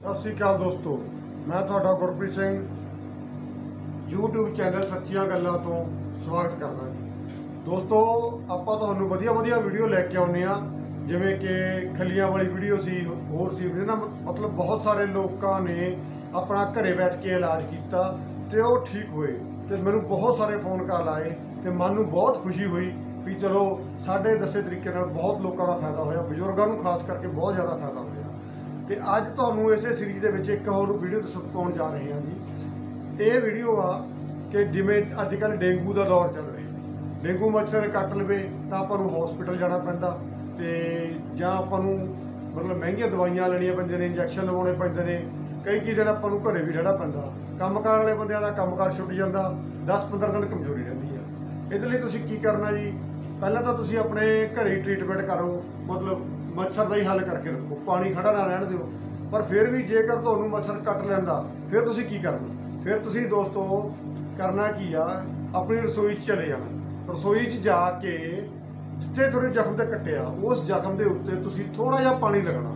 ਸਤਿ ਸ਼੍ਰੀ ਅਕਾਲ ਦੋਸਤੋ, ਮੈਂ ਤੁਹਾਡਾ ਗੁਰਪ੍ਰੀਤ ਸਿੰਘ, YouTube ਚੈਨਲ ਸੱਚੀਆਂ ਗੱਲਾਂ ਤੋਂ ਸਵਾਗਤ ਕਰਦਾ ਜੀ। ਦੋਸਤੋ, ਆਪਾਂ ਤੁਹਾਨੂੰ ਵਧੀਆ ਵਧੀਆ ਵੀਡੀਓ ਲੈ ਕੇ ਆਉਂਦੇ ਆ ਜਿਵੇਂ ਕਿ ਖੱਲੀਆਂ ਵਾਲੀ ਵੀਡੀਓ ਸੀ, ਹੋਰ ਸੀ ਜਿਹਨਾਂ ਮਤਲਬ ਬਹੁਤ ਸਾਰੇ ਲੋਕਾਂ ਨੇ ਆਪਣਾ ਘਰੇ ਬੈਠ ਕੇ ਇਲਾਜ ਕੀਤਾ ਤੇ ਉਹ ਠੀਕ ਹੋਏ। ਤੇ ਮੈਨੂੰ ਬਹੁਤ ਸਾਰੇ ਫੋਨ ਕਾਲ ਆਏ ਤੇ ਮਨ ਨੂੰ ਬਹੁਤ ਖੁਸ਼ੀ ਹੋਈ ਵੀ ਚਲੋ, ਸਾਡੇ ਦੱਸੇ ਤਰੀਕੇ ਨਾਲ ਬਹੁਤ ਲੋਕਾਂ ਦਾ ਫਾਇਦਾ ਹੋਇਆ, ਬਜ਼ੁਰਗਾਂ ਨੂੰ ਖਾਸ ਕਰਕੇ ਬਹੁਤ ਜ਼ਿਆਦਾ ਫਾਇਦਾ ਹੋਇਆ। ਤੇ ਅੱਜ ਤੁਹਾਨੂੰ ਇਸੇ ਸੀਰੀਜ਼ ਦੇ ਵਿੱਚ ਇੱਕ ਹੋਰ ਵੀਡੀਓ ਦਿਖਾਉਣ ਜਾ ਰਹੇ ਹਾਂ ਜੀ। ਇਹ ਵੀਡੀਓ ਆ ਕਿ ਜਿਵੇਂ ਅੱਜ ਕੱਲ ਡੇਂਗੂ ਦਾ ਦੌਰ ਚੱਲ ਰਿਹਾ। ਡੇਂਗੂ ਮੱਛਰ ਕੱਟ ਲਵੇ ਤਾਂ ਆਪਾਂ ਨੂੰ ਹਸਪੀਟਲ ਜਾਣਾ ਪੈਂਦਾ ਤੇ ਜਾਂ ਆਪਾਂ ਨੂੰ ਮਤਲਬ ਮਹਿੰਗੀਆਂ ਦਵਾਈਆਂ ਲੈਣੀਆਂ ਪੈਂਦੀਆਂ ਨੇ ਇੰਜੈਕਸ਼ਨ ਲਵਾਉਣੇ ਪੈਂਦੇ ਨੇ। ਕਈ ਕਈ ਦਿਨ ਆਪਾਂ ਨੂੰ ਘਰੇ ਵੀ ਰਹਿਣਾ ਪੈਂਦਾ। ਕੰਮਕਾਰ ਵਾਲੇ ਬੰਦਿਆਂ ਦਾ ਕੰਮਕਾਰ ਛੁੱਟ ਜਾਂਦਾ 10-15 ਦਿਨ ਕਮਜ਼ੋਰੀ ਰਹਿੰਦੀ ਆ। ਇਹਦੇ ਲਈ ਤੁਸੀਂ ਕੀ ਕਰਨਾ ਜੀ? ਪਹਿਲਾਂ ਤਾਂ ਤੁਸੀਂ ਆਪਣੇ ਘਰੇ ਹੀ ਟ੍ਰੀਟਮੈਂਟ ਕਰੋ, ਮਤਲਬ ਮੱਛਰ ਦਾ ਹੀ ਹੱਲ ਕਰਕੇ ਰੱਖੋ, ਪਾਣੀ ਖੜਾ ਨਾ ਰਹਿਣ ਦਿਓ। ਪਰ ਫਿਰ ਵੀ ਜੇਕਰ ਤੁਹਾਨੂੰ ਮੱਛਰ ਕੱਟ ਲੈਂਦਾ, ਫਿਰ ਤੁਸੀਂ ਕੀ ਕਰਨਾ? ਫਿਰ ਤੁਸੀਂ ਦੋਸਤੋ, ਕਰਨਾ ਕੀ ਆ? ਆਪਣੀ ਰਸੋਈ 'ਚ ਚਲੇ ਜਾਣਾ। ਰਸੋਈ 'ਚ ਜਾ ਕੇ ਜਿੱਥੇ ਤੁਹਾਡੇ ਜ਼ਖਮ ਤੇ ਕੱਟਿਆ, ਉਸ ਜ਼ਖਮ ਦੇ ਉੱਤੇ ਤੁਸੀਂ ਥੋੜਾ ਜਿਹਾ ਪਾਣੀ ਲਗਾਉਣਾ।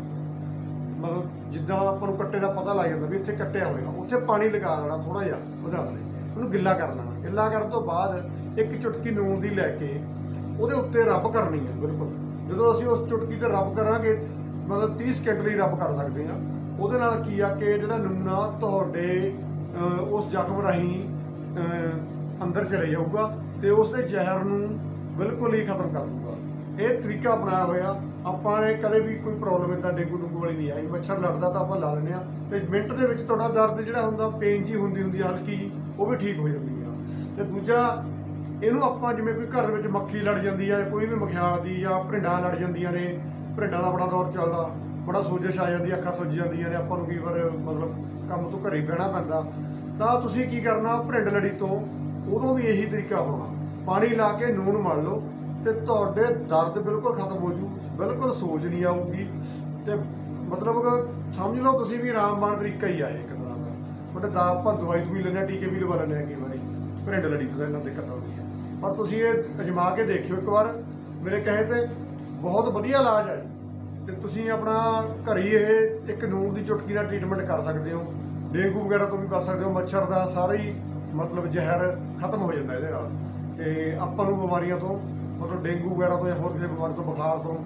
ਮਤਲਬ ਜਿੱਦਾਂ ਆਪਾਂ ਨੂੰ ਕੱਟੇ ਦਾ ਪਤਾ ਲੱਗ ਜਾਂਦਾ ਵੀ ਇੱਥੇ ਕੱਟਿਆ ਹੋਇਆ। ਉੱਥੇ ਪਾਣੀ ਲਗਾ ਲੈਣਾ ਥੋੜਾ ਜਿਹਾ, ਵਧਾ ਦੇ ਉਹਨੂੰ ਗਿੱਲਾ ਕਰ ਲੈਣਾ। ਗਿੱਲਾ ਕਰਨ ਤੋਂ ਬਾਅਦ ਇੱਕ ਚੁਟਕੀ ਨੂਨ ਦੀ ਲੈ ਕੇ ਉਹਦੇ ਉੱਤੇ ਰੱਬ ਕਰਨੀ ਹੈ ਬਿਲਕੁਲ। ਜਦੋਂ ਅਸੀਂ ਉਸ ਚੁਟਕੀ ਤੇ ਰੱਬ ਕਰਾਂਗੇ, ਮਤਲਬ 30 ਸਕਿੰਟ ਲਈ ਰੱਬ ਕਰ ਸਕਦੇ ਆ ਉਹਦੇ ਨਾਲ ਕੀ ਆ ਕਿ ਜਿਹੜਾ ਨੂਨ ਤੁਹਾਡੇ ਉਸ ਜ਼ਖਮ ਰਾਹੀਂ ਅੰਦਰ ਚਲੇ ਜਾਊਗਾ ਤੇ ਉਸ ਦੇ ਜ਼ਹਿਰ ਨੂੰ ਬਿਲਕੁਲ ਹੀ ਖਤਮ ਕਰ ਦੂਗਾ ਇਹ ਤਰੀਕਾ ਅਪਣਾਇਆ ਹੋਇਆ। ਆਪਾਂ ਨੇ ਕਦੇ ਵੀ ਕੋਈ ਪ੍ਰੋਬਲਮ ਇਦਾਂ ਡੇਂਗੂ ਡੂੰਗੂ ਵਾਲੀ ਨਹੀਂ ਆਈ। ਮੱਛਰ ਲੜਦਾ ਤਾਂ ਆਪਾਂ ਲਾ ਲੈਂਦੇ ਆ ਤੇ ਮਿੰਟ ਦੇ ਵਿੱਚ ਤੁਹਾਡਾ ਦਰਦ ਜਿਹੜਾ ਹੁੰਦਾ ਪੇਨ ਜੀ ਹੁੰਦੀ ਹੁੰਦੀ, ਹਲਕੀ, ਉਹ ਵੀ ਠੀਕ ਹੋ ਜਾਂਦੀ ਆ। ਤੇ ਦੂਜਾ ਇਹਨੂੰ ਆਪਾਂ ਜਿਵੇਂ ਕੋਈ ਘਰ ਵਿੱਚ ਮੱਖੀ ਲੜ ਜਾਂਦੀ ਆ, ਕੋਈ ਵੀ ਮਖਿਆਲ ਦੀ ਜਾਂ ਭਰਿੰਡਾਂ ਲੜ ਜਾਂਦੀਆਂ ਨੇ ਭਰਿੰਡਾਂ ਦਾ ਬੜਾ ਦੌਰ ਚੱਲਦਾ, ਬੜਾ ਸੋਜਸ਼ ਆ ਜਾਂਦੀ, ਅੱਖਾਂ ਸੁੱਜ ਜਾਂਦੀਆਂ ਨੇ, ਆਪਾਂ ਨੂੰ ਕਈ ਵਾਰ ਮਤਲਬ ਕੰਮ ਤੋਂ ਘਰੇ ਬਹਿਣਾ ਪੈਂਦਾ। ਤਾਂ ਤੁਸੀਂ ਕੀ ਕਰਨਾ ਭਰਿੰਡ ਲੜੀ ਤੋਂ ਉਦੋਂ ਵੀ ਇਹੀ ਤਰੀਕਾ ਹੋਣਾ। ਪਾਣੀ ਲਾ ਕੇ ਨੂਨ ਮਲ ਲਓ ਤੇ ਤੁਹਾਡੇ ਦਰਦ ਬਿਲਕੁਲ ਖਤਮ ਹੋ ਜੂ, ਬਿਲਕੁਲ ਸੋਜ ਨਹੀਂ ਆਊਗੀ। ਤੇ ਮਤਲਬ ਸਮਝ ਲਓ ਤੁਸੀਂ ਵੀ ਆਰਾਮਬਾਨ ਤਰੀਕਾ ਹੀ ਆ ਇਹ ਇੱਕ ਦਾ। ਬਟ ਦਾ ਆਪਾਂ ਦਵਾਈ ਦੂਈ ਲੈਂਦੇ ਹਾਂ ਟੀਕੇ ਵੀ ਲਵਾ ਲੈਂਦੇ ਹਾਂ ਕਈ ਵਾਰੀ ਭਰਿੰਡ ਲੜੀ ਤੋਂ ਇਹਨਾਂ ਦਿੱਕਤ ਆਉਂਦੀ ਹੈ ਪਰ ਤੁਸੀਂ ਇਹ ਅਜਮਾ ਕੇ ਦੇਖਿਓ ਇੱਕ ਵਾਰ। ਮੇਰੇ ਕਹੇ ਤੇ ਬਹੁਤ ਵਧੀਆ ਇਲਾਜ ਹੈ। ਤੇ ਤੁਸੀਂ ਆਪਣਾ ਘਰ ਹੀ ਇਹ ਇੱਕ ਨੂਨ ਦੀ ਚੁਟਕੀ ਨਾਲ ਟ੍ਰੀਟਮੈਂਟ ਕਰ ਸਕਦੇ ਹੋ। ਡੇਂਗੂ ਵਗੈਰਾ ਤੋਂ ਵੀ ਬਚ ਸਕਦੇ ਹੋ। ਮੱਛਰ ਦਾ ਸਾਰਾ ਹੀ ਮਤਲਬ ਜ਼ਹਿਰ ਖਤਮ ਹੋ ਜਾਂਦਾ ਇਹਦੇ ਨਾਲ। ਤੇ ਆਪਾਂ ਨੂੰ ਬਿਮਾਰੀਆਂ ਤੋਂ, ਮਤਲਬ ਡੇਂਗੂ ਵਗੈਰਾ ਤੋਂ ਜਾਂ ਹੋਰ ਕਿਸੇ ਬਿਮਾਰੀ ਤੋਂ, ਬੁਖਾਰ ਤੋਂ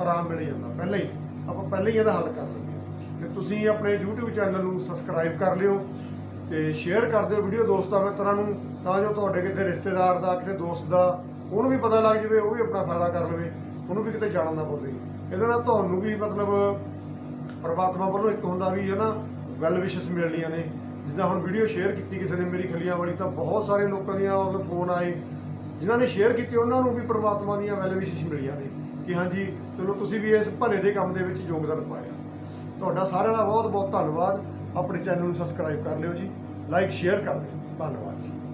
ਆਰਾਮ ਮਿਲ ਜਾਂਦਾ। ਪਹਿਲਾਂ ਹੀ ਆਪਾਂ ਪਹਿਲਾਂ ਹੀ ਇਹਦਾ ਹੱਲ ਕਰ ਲੈਂਦੇ ਹਾਂ। ਤੇ ਤੁਸੀਂ ਆਪਣੇ YouTube ਚੈਨਲ ਨੂੰ ਸਬਸਕ੍ਰਾਈਬ ਕਰ ਲਿਓ। ਤੇ ਸ਼ੇਅਰ ਕਰ ਦਿਓ ਵੀਡੀਓ ਦੋਸਤਾਂ ਮਿੱਤਰਾਂ ਨੂੰ, ਤਾਂ ਜੋ ਤੁਹਾਡੇ ਕਿਸੇ ਰਿਸ਼ਤੇਦਾਰ ਦਾ ਕਿਸੇ ਦੋਸਤ ਦਾ, ਉਹਨੂੰ ਵੀ ਪਤਾ ਲੱਗ ਜਾਵੇ, ਉਹ ਵੀ ਆਪਣਾ ਫਾਇਦਾ ਕਰ ਲਵੇ, ਉਹਨੂੰ ਵੀ ਕਿਤੇ ਜਾਣਾ ਨਾ ਪਵੇ। ਇਹਦੇ ਨਾਲ ਤੁਹਾਨੂੰ ਵੀ ਮਤਲਬ ਪਰਮਾਤਮਾ ਵੱਲੋਂ ਇੱਕ ਹੁੰਦਾ ਵੀ ਹੈ ਨਾ ਵੈਲ ਵਿਸ਼ਸ ਮਿਲਣੀਆਂ ਨੇ। ਜਿੱਦਾਂ ਹੁਣ ਵੀਡੀਓ ਸ਼ੇਅਰ ਕੀਤੀ ਕਿਸੇ ਨੇ ਮੇਰੀ ਖਲੀਆਂ ਵਾਲੀ, ਤਾਂ ਬਹੁਤ ਸਾਰੇ ਲੋਕਾਂ ਦੀਆਂ ਮਤਲਬ ਫੋਨ ਆਏ। ਜਿਨ੍ਹਾਂ ਨੇ ਸ਼ੇਅਰ ਕੀਤੀ, ਉਹਨਾਂ ਨੂੰ ਵੀ ਪਰਮਾਤਮਾ ਦੀਆਂ ਵੈਲ ਵਿਸ਼ਸ ਮਿਲੀਆਂ ਨੇ ਕਿ ਹਾਂਜੀ, ਚਲੋ ਤੁਸੀਂ ਵੀ ਇਸ ਭਲੇ ਦੇ ਕੰਮ ਦੇ ਵਿੱਚ ਯੋਗਦਾਨ ਪਾਇਆ। ਤੁਹਾਡਾ ਸਾਰਿਆਂ ਦਾ ਬਹੁਤ ਬਹੁਤ ਧੰਨਵਾਦ। ਆਪਣੇ ਚੈਨਲ ਨੂੰ ਸਬਸਕ੍ਰਾਈਬ ਕਰ ਲਿਓ ਜੀ। ਲਾਈਕ ਸ਼ੇਅਰ ਕਰ ਦਿਓ। ਧੰਨਵਾਦ ਜੀ।